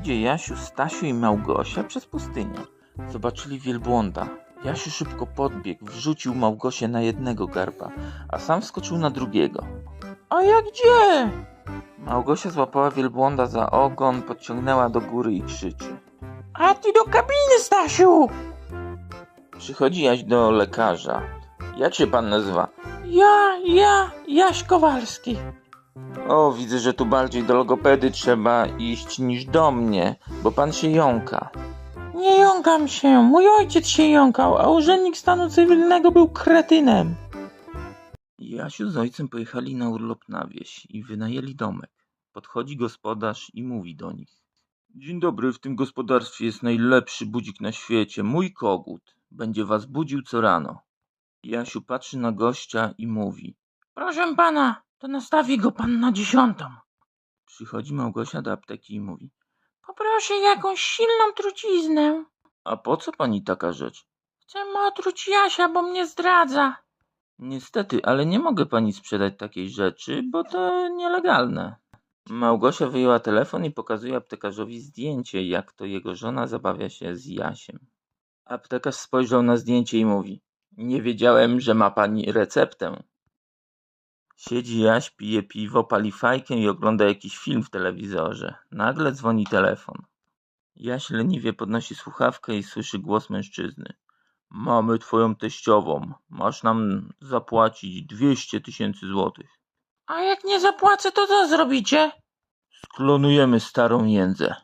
Idzie Jasiu, Stasiu i Małgosia przez pustynię. Zobaczyli wielbłąda. Jasiu szybko podbiegł, wrzucił Małgosię na jednego garba, a sam wskoczył na drugiego. A ja gdzie? Małgosia złapała wielbłąda za ogon, podciągnęła do góry i krzyczy. A ty do kabiny, Stasiu! Przychodzi Jaś do lekarza. Jak się pan nazywa? Ja, ja, Jaś Kowalski. O, widzę, że tu bardziej do logopedy trzeba iść niż do mnie, bo pan się jąka. Nie jąkam się, mój ojciec się jąkał, a urzędnik stanu cywilnego był kretynem. Jasiu z ojcem pojechali na urlop na wieś i wynajęli domek. Podchodzi gospodarz i mówi do nich. Dzień dobry, w tym gospodarstwie jest najlepszy budzik na świecie, mój kogut. Będzie was budził co rano. Jasiu patrzy na gościa i mówi. Proszę pana, to nastawi go pan na dziesiątą. Przychodzi Małgosia do apteki i mówi. Poproszę jakąś silną truciznę. A po co pani taka rzecz? Chcę otruć Jasia, bo mnie zdradza. Niestety, ale nie mogę pani sprzedać takiej rzeczy, bo to nielegalne. Małgosia wyjęła telefon i pokazuje aptekarzowi zdjęcie, jak to jego żona zabawia się z Jasiem. Aptekarz spojrzał na zdjęcie i mówi: Nie wiedziałem, że ma pani receptę. Siedzi Jaś, pije piwo, pali fajkę i ogląda jakiś film w telewizorze. Nagle dzwoni telefon. Jaś leniwie podnosi słuchawkę i słyszy głos mężczyzny. Mamy twoją teściową. Masz nam zapłacić 200 tysięcy złotych. A jak nie zapłacę, to co zrobicie? Sklonujemy starą jędzę.